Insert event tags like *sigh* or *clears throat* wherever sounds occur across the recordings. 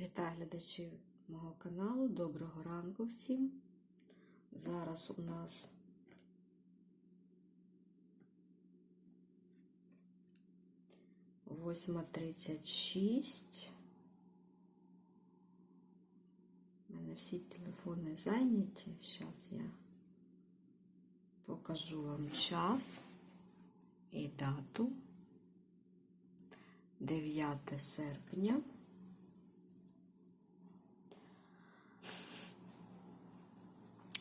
Вітаю глядачів мого каналу. Доброго ранку всім. Зараз у нас восьма тридцять шість. У мене всі телефони зайняті. Зараз я покажу вам час і дату. 9 серпня.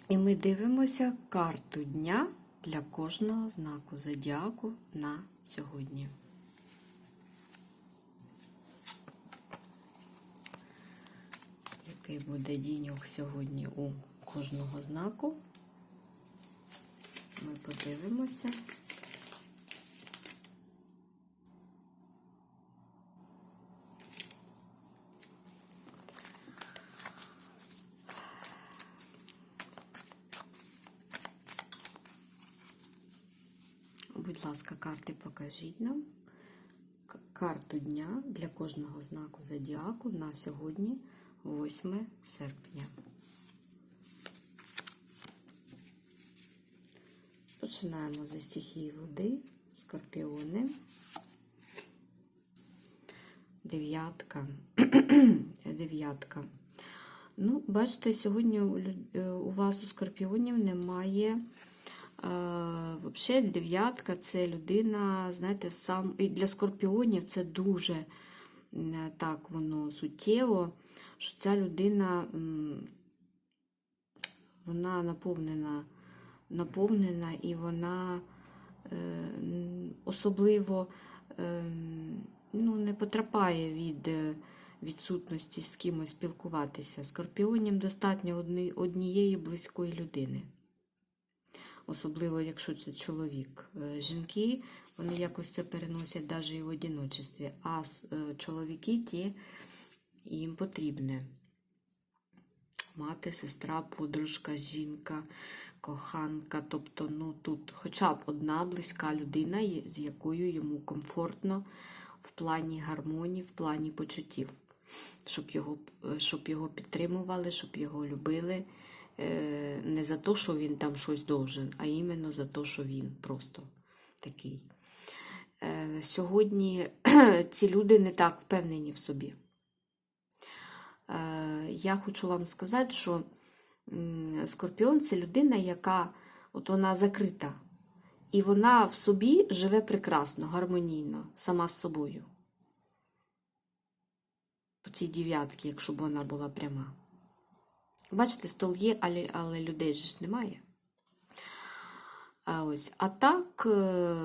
І ми дивимося карту дня для кожного знаку зодіаку на сьогодні. Який буде діньок сьогодні у кожного знаку? Ми подивимося. Карти покажіть нам карту дня для кожного знаку зодіаку на сьогодні, 8 серпня. Починаємо зі стихії води, скорпіони. Дев'ятка. *clears throat* Дев'ятка. Ну, бачите, сьогодні у вас у скорпіонів немає. Взагалі, дев'ятка це людина, знаєте, сам і для скорпіонів це дуже так воно суттєво, що ця людина вона наповнена, наповнена і вона е, особливо е, ну, не потрапляє від е, відсутності з кимось спілкуватися. Скорпіонів достатньо однієї близької людини особливо якщо це чоловік. Е, Жінки вони якось це переносять навіть і в одиночестві, а е, чоловіки ті їм потрібне. Мати, сестра, подружка, жінка, коханка. Тобто, ну тут хоча б одна близька людина, з якою йому комфортно в плані гармонії, в плані почуттів, щоб його, е, щоб його підтримували, щоб його любили. Е, Не за те, що він там щось должен, а іменно за те, що він просто такий. Е, Сьогодні *clears throat* ці люди не так впевнені в собі. Е, Я хочу вам сказати, що Скорпіон це людина, яка от вона закрита. І вона в собі живе прекрасно, гармонійно, сама з собою. По цій дев'ятці, якщо б вона була пряма. Бачите, стол є, але, але людей ж немає. А, ось. а так, е,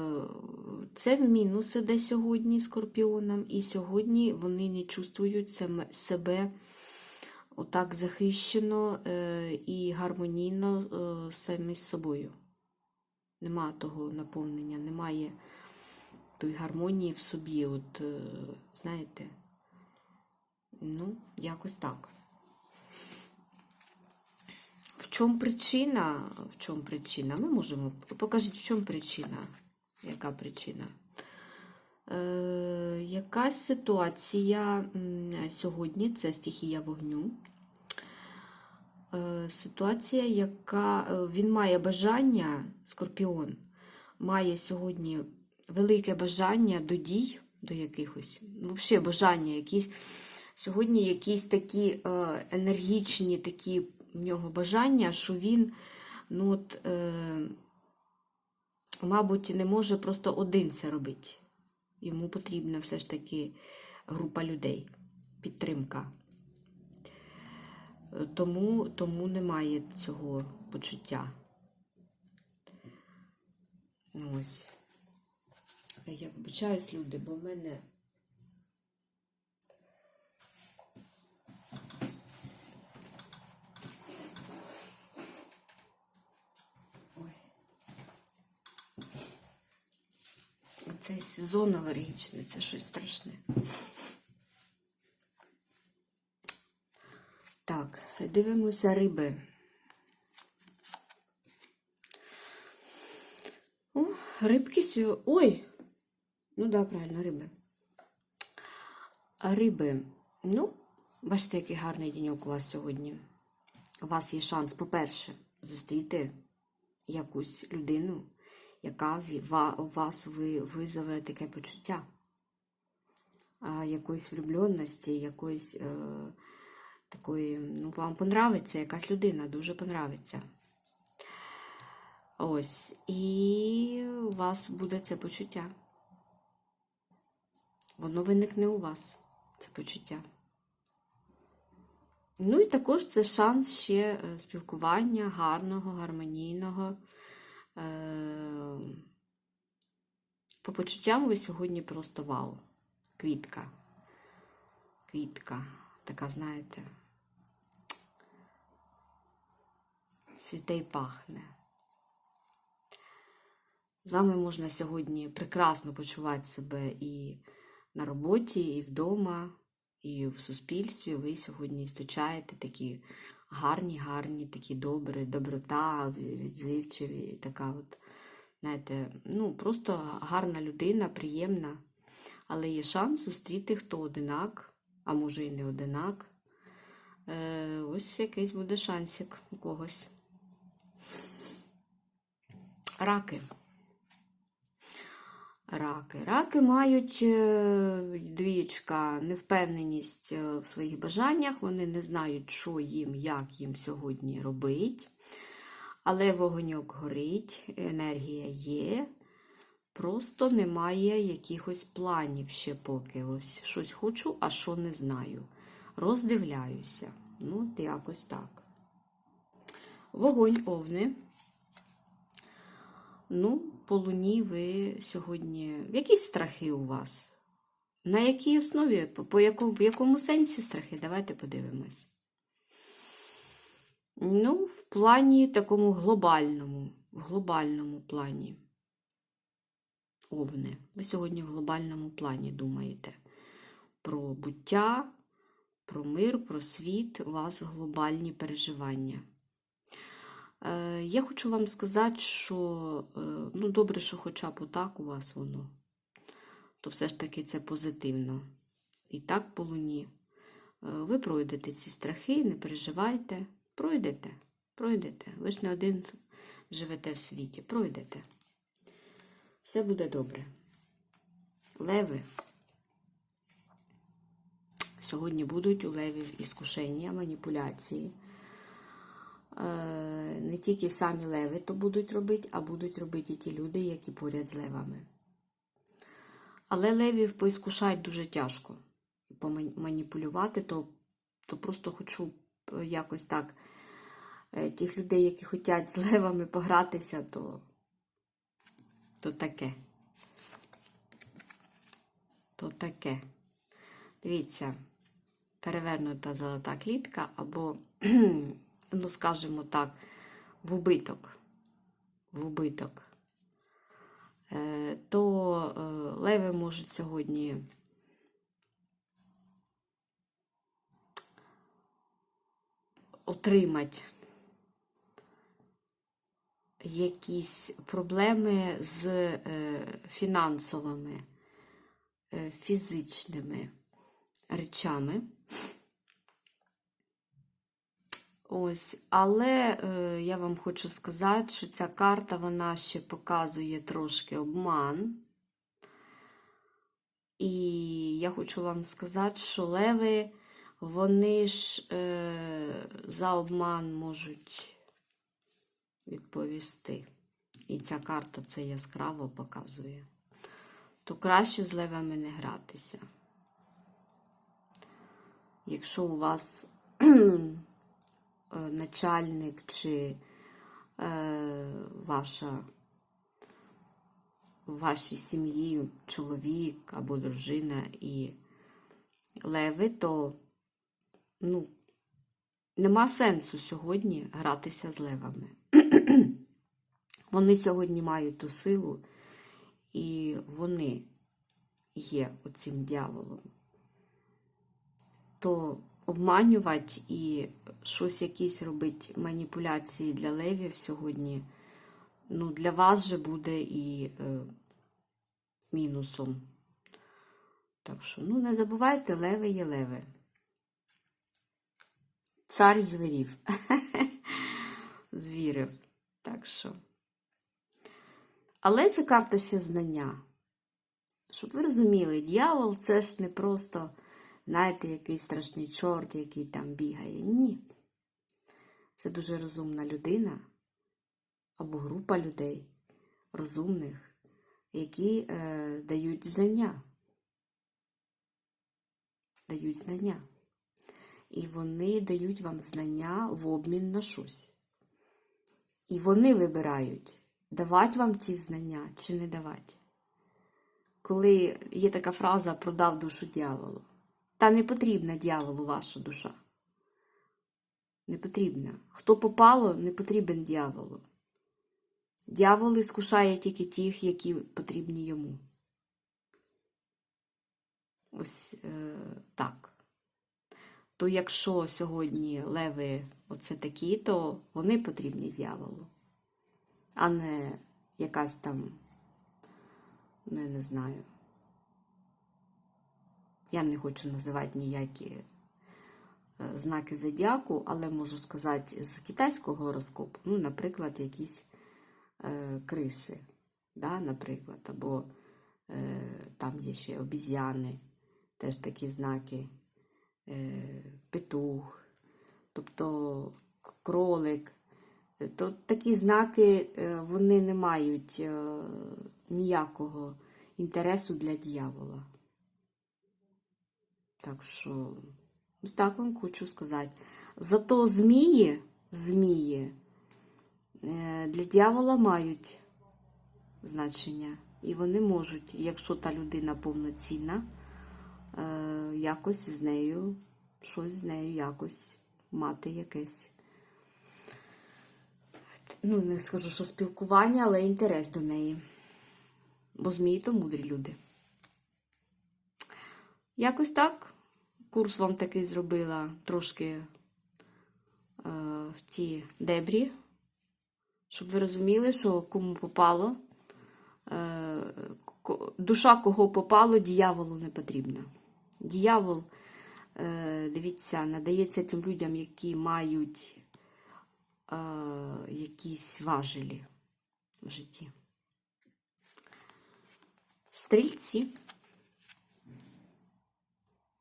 це в мінус іде сьогодні скорпіонам, і сьогодні вони не чувствують себе отак захищено е, і гармонійно е, самі з собою. Нема того наповнення, немає тої гармонії в собі. От, знаєте, ну, якось так. В чому причина? В чому причина? Ми можемо. Покажіть, в чому причина? Яка причина? Е, якась ситуація сьогодні це стихія вогню. Е, ситуація, яка е, він має бажання, скорпіон, має сьогодні велике бажання до дій, до якихось, ну, взагалі бажання, якісь. Сьогодні якісь такі е, енергічні такі в нього бажання, що він, ну от, е, мабуть, не може просто один це робити. Йому потрібна все ж таки група людей, підтримка. Е, Тому, тому немає цього почуття. Ось. Я вибачаюсь, люди, бо в мене Цей сезон алергічний, це щось страшне. Так, дивимося риби. О, рибки сьогодні. Ой! Ну да, правильно, риби. Риби. Ну, Бачите, який гарний деньок у вас сьогодні. У вас є шанс, по-перше, зустріти якусь людину, яка у вас визове таке почуття. Якоїсь влюбленості, якоїсь е, такої, ну, вам понравиться якась людина, дуже понравиться. Ось, і у вас буде це почуття. Воно виникне у вас, це почуття. Ну і також це шанс ще е, спілкування гарного, гармонійного. Е, По почуттям ви сьогодні просто вау. Квітка. Квітка. Така, знаєте, світе й пахне. З вами можна сьогодні прекрасно почувати себе і на роботі, і вдома, і в суспільстві. Ви сьогодні істочаєте такі гарні, гарні, такі добрі, доброта, відзивчиві, така от, знаєте, ну, просто гарна людина, приємна. Але є шанс зустріти хто одинак, а може і не одинак. Е, ось якийсь буде шансик у когось. Раки. Раки. Раки мають е, двічка невпевненість е, в своїх бажаннях. Вони не знають, що їм, як їм сьогодні робить. Але вогоньок горить, енергія є. Просто немає якихось планів ще поки. Ось щось хочу, а що не знаю. Роздивляюся. Ну, от якось так. Вогонь овни. Ну, по луні ви сьогодні. Якісь страхи у вас? На якій основі? По, якому, в якому сенсі страхи? Давайте подивимось. Ну, в плані такому глобальному, в глобальному плані. Овни. Ви сьогодні в глобальному плані думаєте про буття, про мир, про світ, у вас глобальні переживання. Е, Я хочу вам сказати, що е, ну, добре, що хоча б отак у вас воно, то все ж таки це позитивно. І так по луні. Е, Ви пройдете ці страхи, не переживайте. Пройдете, пройдете. Ви ж не один живете в світі. Пройдете. Все буде добре. Леви. Сьогодні будуть у левів іскушення, маніпуляції. Е, Не тільки самі леви то будуть робити, а будуть робити і ті люди, які поряд з левами. Але левів поіскушають дуже тяжко. Поманіпулювати, то, то просто хочу е, якось так е, тих людей, які хочуть з левами погратися, то, то таке. То таке. Дивіться, перевернута золота клітка, або, ну, скажімо так, в убиток. В убиток. Е, То е, леви можуть сьогодні отримати якісь проблеми з е, фінансовими, фізичними речами. Ось, але е, я вам хочу сказати, що ця карта вона ще показує трошки обман. І я хочу вам сказати, що леви, вони ж е, за обман можуть відповісти. І ця карта це яскраво показує. То краще з левами не гратися. Якщо у вас начальник чи е, ваша в вашій сім'ї чоловік або дружина і леви, то ну, нема сенсу сьогодні гратися з левами. *clears throat* Вони сьогодні мають ту силу, і вони є оцим дьяволом. То обманювати і щось якісь робити маніпуляції для левів сьогодні, ну, для вас же буде і е, мінусом. Так що, ну, не забувайте, леви є леви. Цар звірів. *laughs* Звірив. Так що. Але це карта ще знання. Щоб ви розуміли, дьявол це ж не просто, знаєте, якийсь страшний чорт, який там бігає. Ні. Це дуже розумна людина або група людей, розумних, які е, дають знання. Дають знання. І вони дають вам знання в обмін на щось. І вони вибирають, давати вам ті знання чи не давати. Коли є така фраза продав душу дьяволу, та не потрібна дьяволу ваша душа. Не потрібна. Хто попало, не потрібен дьяволу. Дьявол іскушає тільки тих, які потрібні йому. Ось е, так. То якщо сьогодні леви оце такі, то вони потрібні дьяволу, а не якась там, ну я не знаю. Я не хочу називати ніякі е, знаки зодіаку, але можу сказати з китайського гороскопу, ну, наприклад, якісь е, криси, да, наприклад, або е, там є ще обіз'яни, теж такі знаки, е, петух, тобто кролик. Е, То такі знаки е, вони не мають ніякого інтересу для дьявола. Так що, так вам хочу сказати. Зато змії, змії е, для дьявола мають значення. І вони можуть, якщо та людина повноцінна, е, якось з нею, щось з нею якось мати якесь. Ну, не скажу, що спілкування, але інтерес до неї. Бо змії то мудрі люди. Якось так. Курс вам такий зробила трошки е, в ті дебрі, щоб ви розуміли, що кому попало. Е, душа кого попало, діяволу не потрібна. Діявол, е, дивіться, надається тим людям, які мають якісь важелі в житті. Стрільці.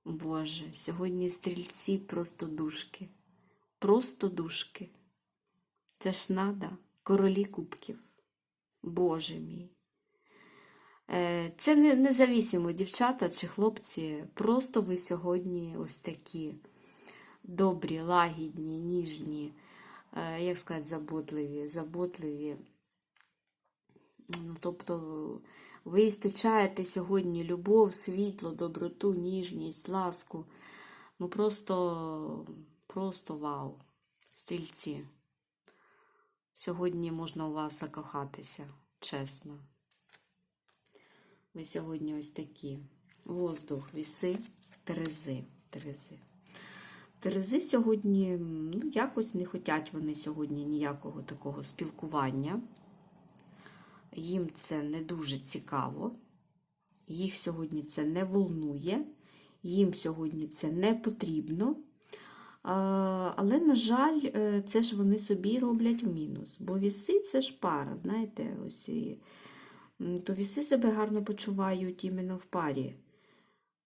Боже, сьогодні стрільці просто душки. Просто душки. Це ж надо. Королі кубків. Боже мій. Е, Це не, независимо, дівчата чи хлопці. Просто ви сьогодні ось такі добрі, лагідні, ніжні, е, як сказати, заботливі, заботливі. Ну, тобто ви істочаєте сьогодні любов, світло, доброту, ніжність, ласку. Ну просто, просто вау. Стрільці. Сьогодні можна у вас закохатися, чесно. Ви сьогодні ось такі. Воздух, віси, терези. Терези. Терези сьогодні, ну, якось не хочуть вони сьогодні ніякого такого спілкування. Їм це не дуже цікаво. Їх сьогодні це не волнує, їм сьогодні це не потрібно. Але, на жаль, е, це ж вони собі роблять в мінус. Бо віси це ж пара, знаєте, ось і, то віси себе гарно почувають іменно в парі.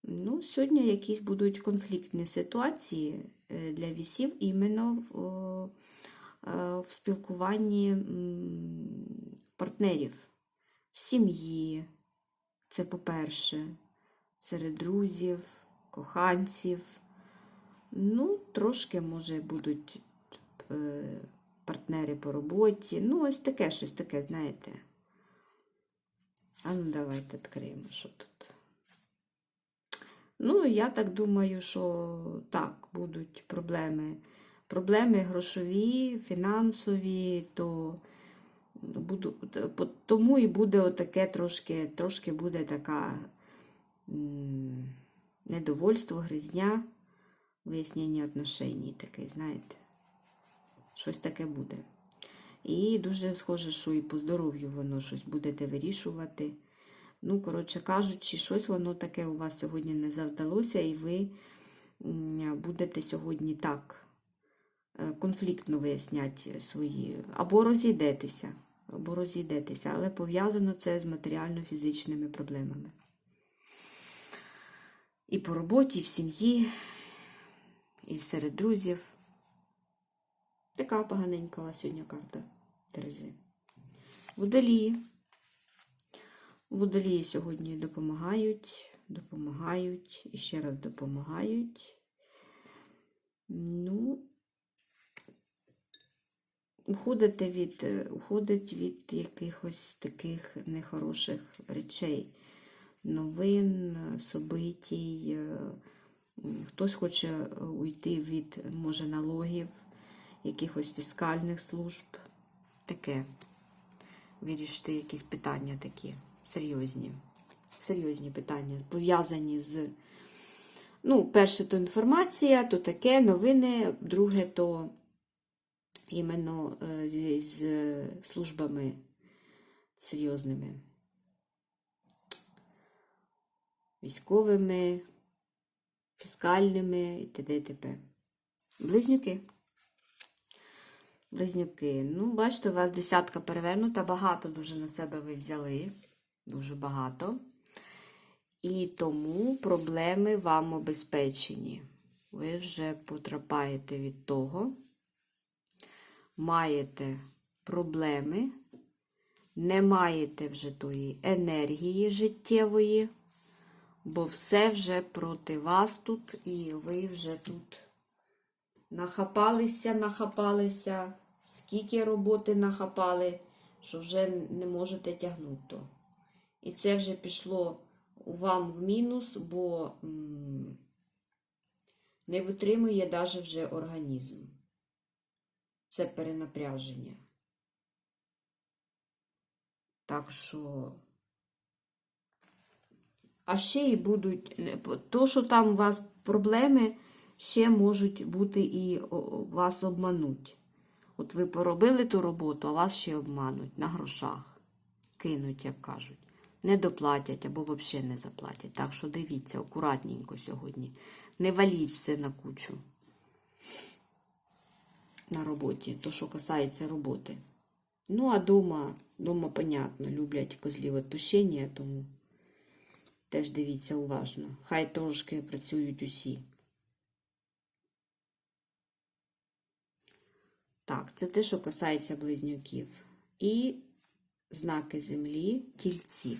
Ну, Сьогодні якісь будуть конфліктні ситуації е, для вісів іменно в, в спілкуванні партнерів, в сім'ї. Це по-перше, серед друзів, коханців. Ну, трошки, може, будуть е, партнери по роботі. Ну, ось таке щось таке, знаєте. А ну, давайте відкриємо, що тут. Ну, я так думаю, що так, будуть проблеми. Проблеми грошові, фінансові, то буду, тому і буде отаке трошки, трошки буде така недовольство, гризня, вияснення отношеній таке, знаєте. Щось таке буде. І дуже схоже, що і по здоров'ю воно щось будете вирішувати. Ну, коротше кажучи, щось воно таке у вас сьогодні не завдалося, і ви будете сьогодні так конфліктно вияснять свої, або розійдетеся, або розійдетеся, але пов'язано це з матеріально-фізичними проблемами. І по роботі, і в сім'ї, і серед друзів. Така поганенька у вас сьогодні карта Терези. Водолії. Водолії сьогодні допомагають, допомагають і ще раз допомагають. Ну, уходите від, е, уходить від якихось таких нехороших речей, новин, собитій. е, Хтось хоче е, уйти від, може, налогів, якихось фіскальних служб. Таке. Вирішити якісь питання такі серйозні. Серйозні питання, пов'язані з. Ну, перше, то інформація, то таке, новини, друге, то іменно е, з, з службами серйозними. Військовими, фіскальними і т.д. т.п. Близнюки. Близнюки. Ну, бачите, у вас десятка перевернута, багато дуже на себе ви взяли. Дуже багато. І тому проблеми вам обезпечені. Ви вже потрапаєте від того, маєте проблеми, не маєте вже тої енергії життєвої, бо все вже проти вас тут, і ви вже тут нахапалися, нахапалися, скільки роботи нахапали, що вже не можете тягнути то. І це вже пішло вам в мінус, бо не витримує навіть вже організм. Це перенапряження. Так що. А ще й будуть. То, що там у вас проблеми, ще можуть бути і вас обмануть. От ви поробили ту роботу, а вас ще обмануть на грошах. Кинуть, як кажуть. Не доплатять або взагалі не заплатять. Так що дивіться, акуратненько сьогодні. Не валіть все на кучу на роботі, то, що касається роботи. Ну, а дома, дома, понятно, люблять козлів відпущення, тому теж дивіться уважно. Хай трошки працюють усі. Так, це те, що касається близнюків. І знаки землі тільці.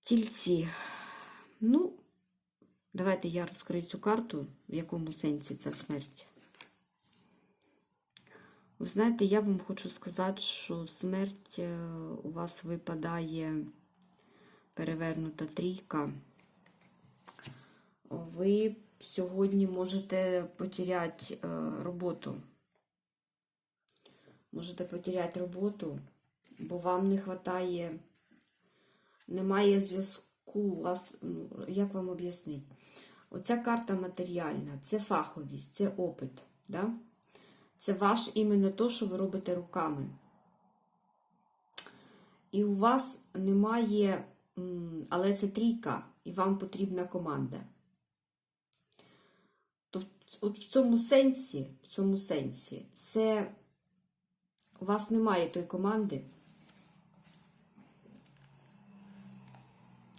Тільці. Ну, давайте я розкрию цю карту, в якому сенсі ця смерть. Ви знаєте, я вам хочу сказати, що смерть е, у вас випадає перевернута трійка. Ви сьогодні можете потеряти е, роботу. Можете потеряти роботу, бо вам не вистачає, немає зв'язку у вас, ну, як вам об'яснити? Оця карта матеріальна, це фаховість, це опит. Да? Це ваш іменно то, що ви робите руками. І у вас немає, але це трійка, і вам потрібна команда. То в цьому сенсі, в цьому сенсі, це у вас немає тої команди.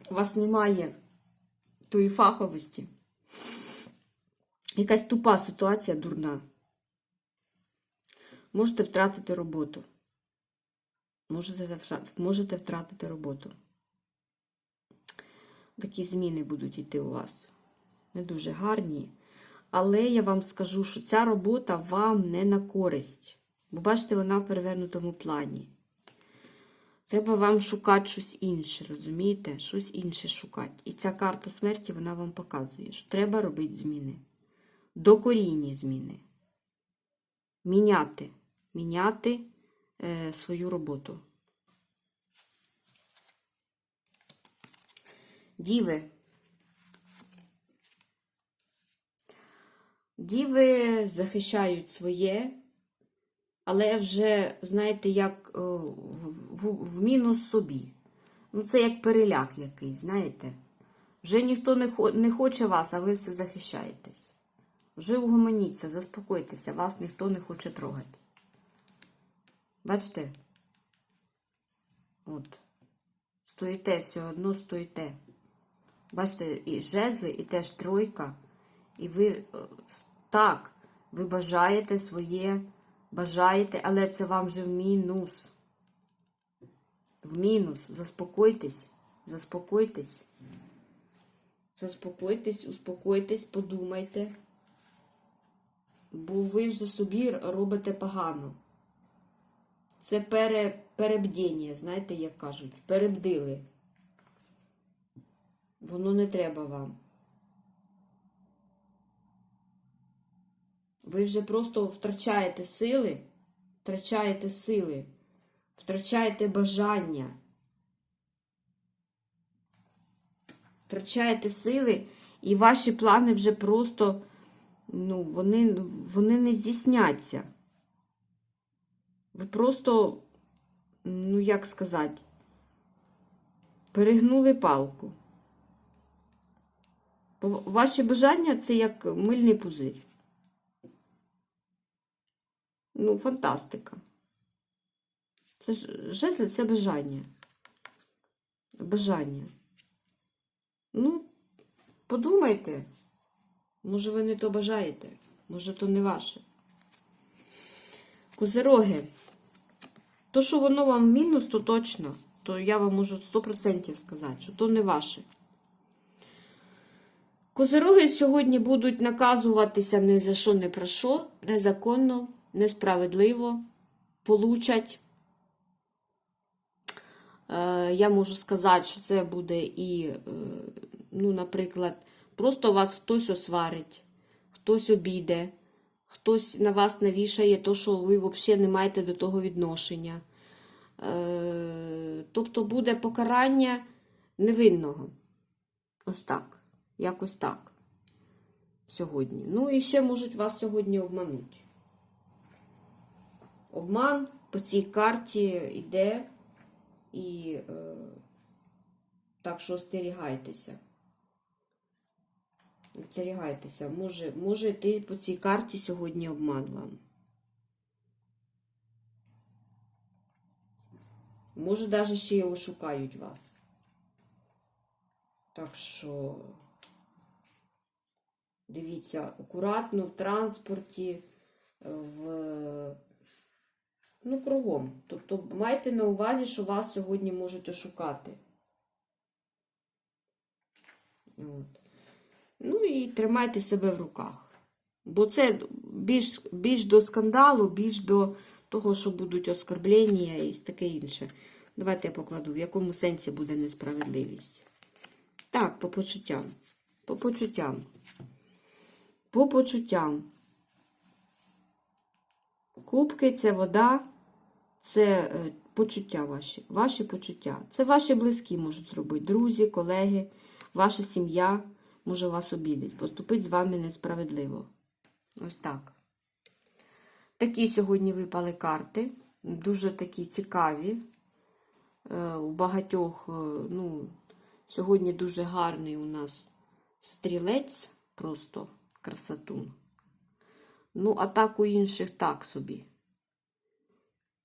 У вас немає тої фаховості. Якась тупа ситуація дурна. Можете втратити роботу. Можете, можете втратити роботу. Такі зміни будуть йти у вас. Не дуже гарні. Але я вам скажу, що ця робота вам не на користь. Бо бачите, вона в перевернутому плані. Треба вам шукати щось інше, розумієте? Щось інше шукати. І ця карта смерті вона вам показує, що треба робити зміни. Докорінні зміни. Міняти. Міняти е, свою роботу. Діви. Діви захищають своє, але вже, знаєте, як е, в, в, мінус собі. Ну, це як переляк якийсь, знаєте. Вже ніхто не, не хоче вас, а ви все захищаєтесь. Вже угомоніться, заспокойтеся, вас ніхто не хоче трогати. Бачите? От. Стоїте, все одно стоїте. Бачите, і жезли, і теж тройка. І ви е, так, ви бажаєте своє, бажаєте, але це вам вже в мінус. В мінус. Заспокойтесь, заспокойтесь. Заспокойтесь, успокойтесь, подумайте. Бо ви вже собі робите погано. Це пере, перебдіння, знаєте, як кажуть, перебдили. Воно не треба вам. Ви вже просто втрачаєте сили, втрачаєте сили, втрачаєте бажання. Втрачаєте сили, і ваші плани вже просто, ну, вони, вони не здійсняться. Ви просто, ну як сказати, перегнули палку. Ваші бажання це як мильний пузир. Ну, фантастика. Це ж жезли це бажання. Бажання. Ну, подумайте. Може, ви не то бажаєте, може, то не ваше. Козероги. То, що воно вам мінус, то точно. То я вам можу 100% сказати, що то не ваше. Козероги сьогодні будуть наказуватися ні за що, ні про що, незаконно, несправедливо, получать. Е, я можу сказати, що це буде і, е, ну, наприклад, просто вас хтось осварить, хтось обійде, хтось на вас навішає то, що ви взагалі не маєте до того відношення. Е, тобто буде покарання невинного. Ось так. Якось так. Сьогодні. Ну і ще можуть вас сьогодні обманути. Обман по цій карті йде. І е, так що остерігайтеся. Остерігайтеся. Може, може йти по цій карті сьогодні обман вам. Може, навіть ще й ошукають вас. Так що дивіться, акуратно в транспорті, в Ну, кругом. Тобто майте на увазі, що вас сьогодні можуть ошукати. От. Ну і тримайте себе в руках. Бо це більш, більш до скандалу, більш до того, що будуть оскорблення і таке інше. Давайте я покладу, в якому сенсі буде несправедливість. Так, по почуттям. По почуттям. По почуттям. Кубки це вода, це е, почуття ваші. Ваші почуття. Це ваші близькі можуть зробити. Друзі, колеги, ваша сім'я може вас обідати. Поступить з вами несправедливо. Ось так. Такі сьогодні випали карти. Дуже такі цікаві. Е, У багатьох, е, ну, сьогодні дуже гарний у нас стрілець, просто красотун. Ну, а так у інших так собі.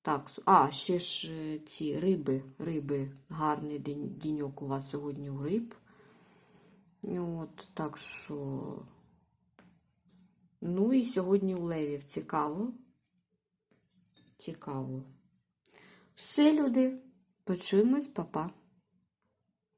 Так, а, ще ж е, ці риби, риби, гарний діньок у вас сьогодні у риб. От, так що. Ну і сьогодні у левів цікаво. Цікаво. Все, люди, почуємось, па-па.